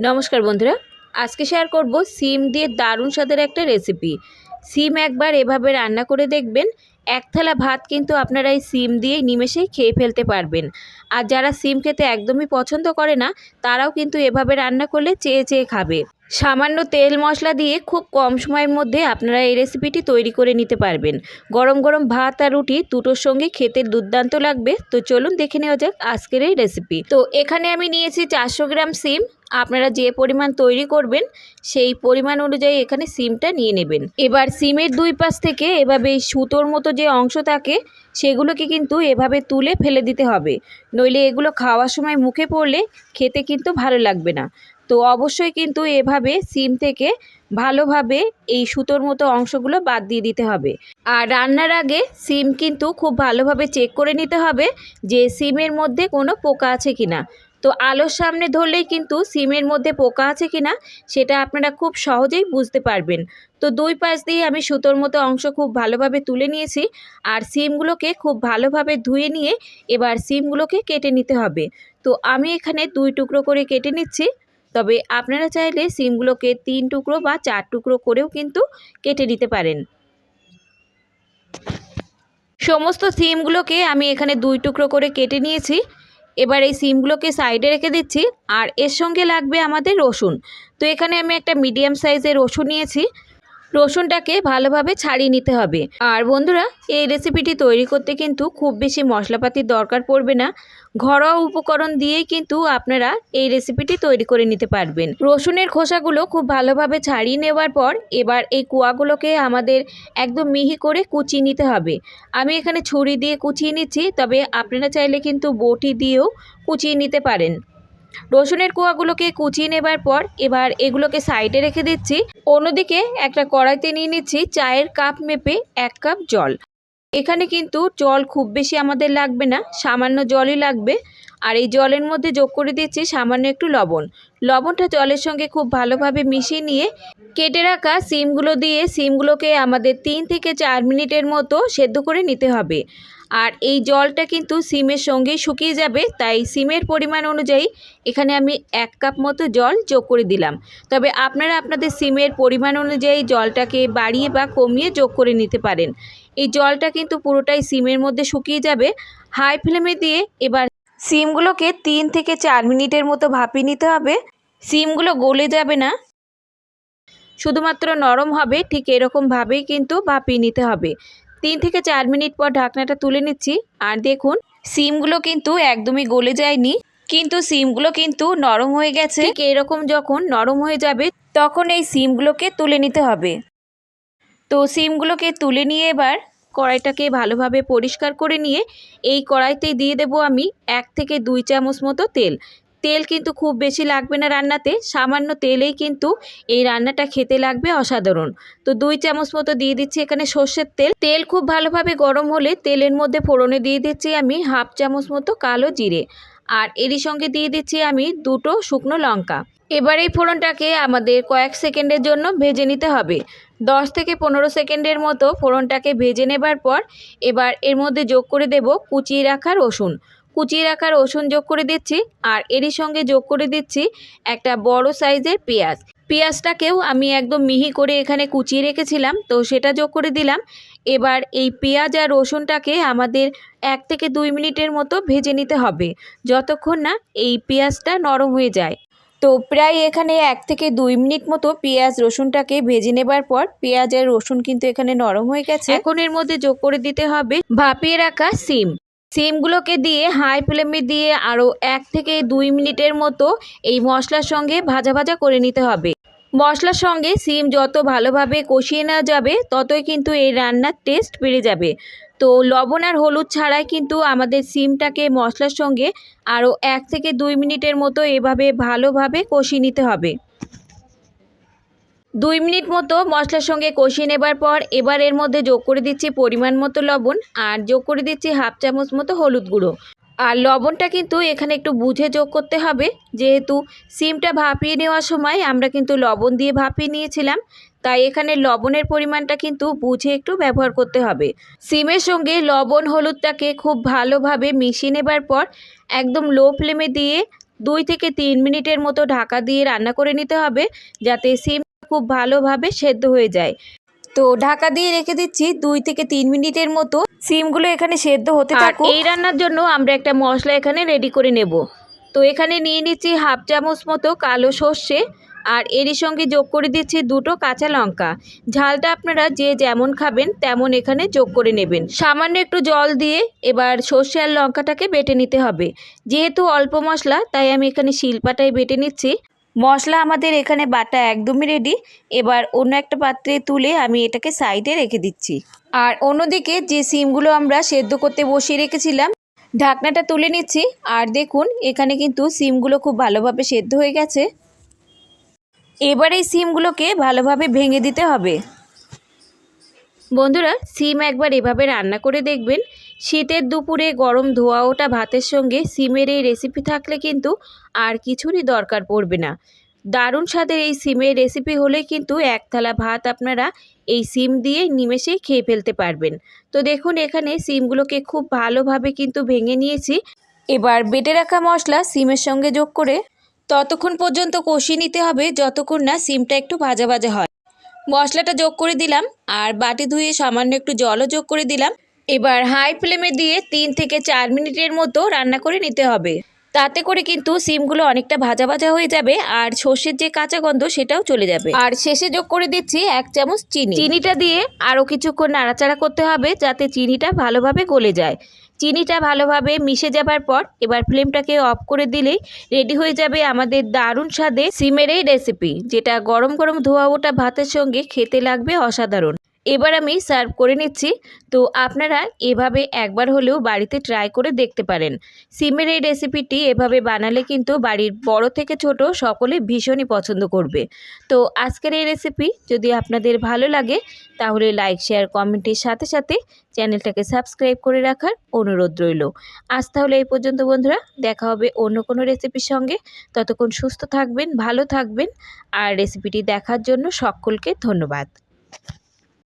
নমস্কার বন্ধুরা, আজকে শেয়ার করব সিম দিয়ে দারুণ স্বাদের একটা রেসিপি সিম একবার এভাবে রান্না করে দেখবেন, এক থালা ভাত কিন্তু আপনারা এই সিম দিয়ে নিমেষেই খেয়ে ফেলতে পারবেন। আর যারা সিম খেতে একদমই পছন্দ করে না, তারাও কিন্তু এভাবে রান্না করলে চেয়ে চেয়ে খাবে। সামান্য তেল মশলা দিয়ে খুব কম সময়ের মধ্যে আপনারা এই রেসিপিটি তৈরি করে নিতে পারবেন। গরম গরম ভাত আর রুটি দুটোর সঙ্গে খেতে দুর্দান্ত লাগবে। তো চলুন দেখে নেওয়া যাক আজকের এই রেসিপি তো এখানে আমি নিয়েছি চারশো গ্রাম সিম আপনারা যে পরিমাণ তৈরি করবেন, সেই পরিমাণ অনুযায়ী এখানে সিমটা নিয়ে নেবেন। এবার সিমের দুই পাশ থেকে এভাবে সুতোর মতো যে অংশ থাকে, সেগুলোকে কিন্তু এভাবে তুলে ফেলে দিতে হবে। নইলে এগুলো খাওয়ার সময় মুখে পড়লে খেতে কিন্তু ভালো লাগবে না। তো অবশ্যই কিন্তু এভাবে সিম থেকে ভালোভাবে এই সুতোর মতো অংশগুলো বাদ দিয়ে দিতে হবে। আর রান্নার আগে সিম কিন্তু খুব ভালোভাবে চেক করে নিতে হবে যে সিমের মধ্যে কোনো পোকা আছে কিনা। তো আলোর সামনে ধরলেই কিন্তু সিমের মধ্যে পোকা আছে কিনা সেটা আপনারা খুব সহজেই বুঝতে পারবেন। তো দুই পাশ দিয়ে আমি সুতোর মতো অংশ খুব ভালোভাবে তুলে নিয়েছি আর সিমগুলোকে খুব ভালোভাবে ধুয়ে নিয়ে এবার সিমগুলোকে কেটে নিতে হবে। তো আমি এখানে দুই টুকরো করে কেটে নিচ্ছি, তবে আপনারা চাইলে সিমগুলোকে তিন টুকরো বা চার টুকরো করেও কিন্তু কেটে নিতে পারেন। সমস্ত সিমগুলোকে আমি এখানে দুই টুকরো করে কেটে নিয়েছি। এবার এই সিমগুলোকে সাইডে রেখে দিচ্ছি আর এর সঙ্গে লাগবে আমাদের রসুন। তো এখানে আমি একটা মিডিয়াম সাইজের রসুন নিয়েছি। রসুনটাকে ভালোভাবে ছাড়িয়ে নিতে হবে। আর বন্ধুরা, এই রেসিপিটি তৈরি করতে কিন্তু খুব বেশি মশলাপাতির দরকার পড়বে না। ঘরোয়া উপকরণ দিয়েই কিন্তু আপনারা এই রেসিপিটি তৈরি করে নিতে পারবেন। রসুনের খোসাগুলো খুব ভালোভাবে ছাড়িয়ে নেওয়ার পর এবার এই কুয়াগুলোকে আমাদের একদম মিহি করে কুচিয়ে নিতে হবে। আমি এখানে ছুরি দিয়ে কুচিয়ে নিচ্ছি, তবে আপনারা চাইলে কিন্তু বটি দিয়েও কুচিয়ে নিতে পারেন। রসুনের কোয়াগুলোকে কুচিয়ে নেবার পর এবার এগুলোকে সাইডে রেখে দিচ্ছি। অন্যদিকে একটা কড়াইতে নিয়ে নিচ্ছি চায়ের কাপ মেপে এক কাপ জল। এখানে কিন্তু জল খুব বেশি আমাদের লাগবে না, সামান্য জলই লাগবে। আর এই জলের মধ্যে যোগ করে দিচ্ছি সামান্য একটু লবণ। লবণটা জলের সঙ্গে খুব ভালোভাবে মিশিয়ে নিয়ে কেটে রাখা সিমগুলো দিয়ে সিমগুলোকে আমাদের তিন থেকে চার মিনিটের মতো সেদ্ধ করে নিতে হবে। আর এই জলটা কিন্তু সিমের সঙ্গেই শুকিয়ে যাবে, তাই সিমের পরিমাণ অনুযায়ী এখানে আমি এক কাপ মতো জল যোগ করে দিলাম। তবে আপনারা আপনাদের সিমের পরিমাণ অনুযায়ী জলটাকে বাড়িয়ে বা কমিয়ে যোগ করে নিতে পারেন। এই জলটা কিন্তু পুরোটাই সিমের মধ্যে শুকিয়ে যাবে। হাই ফ্লেমে দিয়ে এবার সিমগুলোকে তিন থেকে চার মিনিটের মতো ভাপিয়ে নিতে হবে। সিমগুলো গলে যাবে না। শুধুমাত্র নরম হবে, ঠিক এরকমভাবেই কিন্তু ভাপিয়ে নিতে হবে। তিন থেকে চার মিনিট পর ঢাকনাটা তুলে নিচ্ছি। আর দেখুন, সিমগুলো কিন্তু একদমই গলে যায়নি। কিন্তু সিমগুলো কিন্তু নরম হয়ে গেছে। এরকম যখন নরম হয়ে যাবে, তখন এই সিমগুলোকে তুলে নিতে হবে। তো সিমগুলোকে তুলে নিয়ে এবার কড়াইটাকে ভালোভাবে পরিষ্কার করে নিয়ে, এই কড়াইতেই দিয়ে দেবো আমি এক থেকে দুই চামচ মতো তেল। তেল কিন্তু খুব বেশি লাগবে না রান্নাতে, সামান্য তেলেই কিন্তু এই রান্নাটা খেতে লাগবে অসাধারণ। তো দুই চামচ মতো দিয়ে দিচ্ছি এখানে সর্ষের তেল। তেল খুব ভালোভাবে গরম হলে তেলের মধ্যে ফোড়নে দিয়ে দিচ্ছি আমি হাফ চামচ মতো কালো জিরে। আর এরই সঙ্গে দিয়ে দিচ্ছি আমি দুটো শুকনো লঙ্কা। এবার এই ফোড়নটাকে আমাদের কয়েক সেকেন্ডের জন্য ভেজে নিতে হবে। দশ থেকে পনেরো সেকেন্ডের মতো ফোড়নটাকে ভেজে নেবার পর এবার এর মধ্যে যোগ করে দেব কুচিয়ে রাখা রসুন। কুচিয়ে রাখা রসুন যোগ করে দিচ্ছি, আর এরই সঙ্গে যোগ করে দিচ্ছি একটা বড় সাইজের পেঁয়াজ। পেঁয়াজটাকেও আমি একদম মিহি করে এখানে কুচিয়ে রেখেছিলাম, তো সেটা যোগ করে দিলাম। এবার এই পেঁয়াজ আর রসুনটাকে আমাদের এক থেকে দুই মিনিটের মতো ভেজে নিতে হবে, যতক্ষণ না এই পেঁয়াজটা নরম হয়ে যায়। তো প্রায় এখানে এক থেকে দুই মিনিট মতো পেঁয়াজ, রসুনটাকে ভেজে নেবার পর পেঁয়াজ আর রসুন কিন্তু এখানে নরম হয়ে গেছে। এখন এর মধ্যে যোগ করে দিতে হবে ভাপিয়ে রাখা সিম। সিমগুলোকে দিয়ে হাই ফ্লেমে দিয়ে আরও এক থেকে দুই মিনিটের মতো এই মশলার সঙ্গে ভাজা ভাজা করে নিতে হবে। মশলার সঙ্গে সিম যত ভালোভাবে কষিয়ে নেওয়া যাবে, ততই কিন্তু এই রান্নার টেস্ট বেড়ে যাবে। তো লবণ আর হলুদ ছাড়াই কিন্তু আমাদের সিমটাকে মশলার সঙ্গে আরও এক থেকে দুই মিনিটের মতো এভাবে ভালোভাবে কষিয়ে নিতে হবে। দুই মিনিট মতো মশলার সঙ্গে কষিয়ে নেবার পর এবার এর মধ্যে যোগ করে দিচ্ছি পরিমাণ মতো লবণ আর যোগ করে দিচ্ছি হাফ চামচ মতো হলুদ গুঁড়ো। আর লবণটা কিন্তু এখানে একটু বুঝে যোগ করতে হবে। যেহেতু সিমটা ভাপিয়ে নেওয়ার সময় আমরা কিন্তু লবণ দিয়ে ভাপিয়ে নিয়েছিলাম, তাই এখানে লবণের পরিমাণটা কিন্তু বুঝে একটু ব্যবহার করতে হবে। সিমের সঙ্গে লবণ হলুদটাকে খুব ভালোভাবে মিশিয়ে নেবার পর একদম লো ফ্লেমে দিয়ে দুই থেকে তিন মিনিটের মতো ঢাকা দিয়ে রান্না করে নিতে হবে, যাতে সিম খুব ভালোভাবে সেদ্ধ হয়ে যায়। তো ঢাকা দিয়ে রেখে দিচ্ছি দুই থেকে তিন মিনিটের মতো। সিমগুলো এখানে সেদ্ধ হতে থাকুক। এই রান্নার জন্য আমরা একটা মশলা এখানে রেডি করে নেব। তো এখানে নিয়ে নিচ্ছি হাফ চামচ মতো কালো সর্ষে আর এরই সঙ্গে যোগ করে দিচ্ছি দুটো কাঁচা লঙ্কা। ঝালটা আপনারা যে যেমন খাবেন তেমন এখানে যোগ করে নেবেন। সামান্য একটু জল দিয়ে এবার সর্ষে আর লঙ্কাটাকে বেটে নিতে হবে। যেহেতু অল্প মশলা তাই আমি এখানে শিলপাটায় বেটে নিচ্ছি। মশলা আমাদের এখানে বাটা একদমই রেডি এবার অন্য একটা পাত্রে তুলে আমি এটাকে সাইডে রেখে দিচ্ছি। আর অন্যদিকে যে সিমগুলো আমরা সেদ্ধ করতে বসিয়ে রেখেছিলাম, ঢাকনাটা তুলে নিচ্ছি। আর দেখুন, এখানে কিন্তু সিমগুলো খুব ভালোভাবে সেদ্ধ হয়ে গেছে। এবার এই সিমগুলোকে ভালোভাবে ভেঙে দিতে হবে। বন্ধুরা, সিম একবার এভাবে রান্না করে দেখবেন। শীতের দুপুরে গরম ধোয়া ওটা ভাতের সঙ্গে, সিমের এই রেসিপি থাকলে কিন্তু আর কিছুরই দরকার পড়বে না। দারুণ স্বাদের এই সিমের রেসিপি হলে কিন্তু এক থালা ভাত আপনারা এই সিম দিয়ে নিমেষেই খেয়ে ফেলতে পারবেন। তো দেখুন, এখানে সিমগুলোকে খুব ভালোভাবে কিন্তু ভেঙে নিয়েছি। এবার বেটে রাখা মশলা সিমের সঙ্গে যোগ করে ততক্ষণ পর্যন্ত কষিয়ে নিতে হবে যতক্ষণ না সিমটা একটু ভাজা ভাজা হয়। মশলাটা যোগ করে দিলাম, আর বাটি ধুয়ে সামান্য একটু জলও যোগ করে দিলাম। এবার হাই ফ্লেমে দিয়ে তিন থেকে চার মিনিটের মতো রান্না করে নিতে হবে। তাতে করে কিন্তু সিমগুলো অনেকটা ভাজা ভাজা হয়ে যাবে আর সর্ষের যে কাঁচা গন্ধ সেটাও চলে যাবে। আর শেষে যোগ করে দিচ্ছি এক চামচ চিনি। চিনিটা দিয়ে আরও কিছুক্ষণ নাড়াচাড়া করতে হবে যাতে চিনিটা ভালোভাবে গলে যায়। চিনিটা ভালোভাবে মিশে যাবার পর এবার ফ্লেমটাকে অফ করে দিলেই রেডি হয়ে যাবে আমাদের দারুণ স্বাদে সিমের এই রেসিপি, যেটা গরম গরম ধোয়া ওটা ভাতের সঙ্গে খেতে লাগবে অসাধারণ। এবার আমি সার্ভ করে নিচ্ছি। তো আপনারা এভাবে একবার হলেও বাড়িতে ট্রাই করে দেখতে পারেন। সিমের এই রেসিপিটি এভাবে বানালে কিন্তু বাড়ির বড় থেকে ছোট সকলে ভীষণই পছন্দ করবে। তো আজকের এই রেসিপি যদি আপনাদের ভালো লাগে, তাহলে লাইক, শেয়ার কমেন্টের সাথে সাথে চ্যানেলটাকে সাবস্ক্রাইব করে রাখার অনুরোধ রইল। আজ তাহলে এই পর্যন্ত বন্ধুরা, দেখা হবে অন্য কোনো রেসিপির সঙ্গে। ততক্ষণ সুস্থ থাকবেন, ভালো থাকবেন। আর রেসিপিটি দেখার জন্য সকলকে ধন্যবাদ।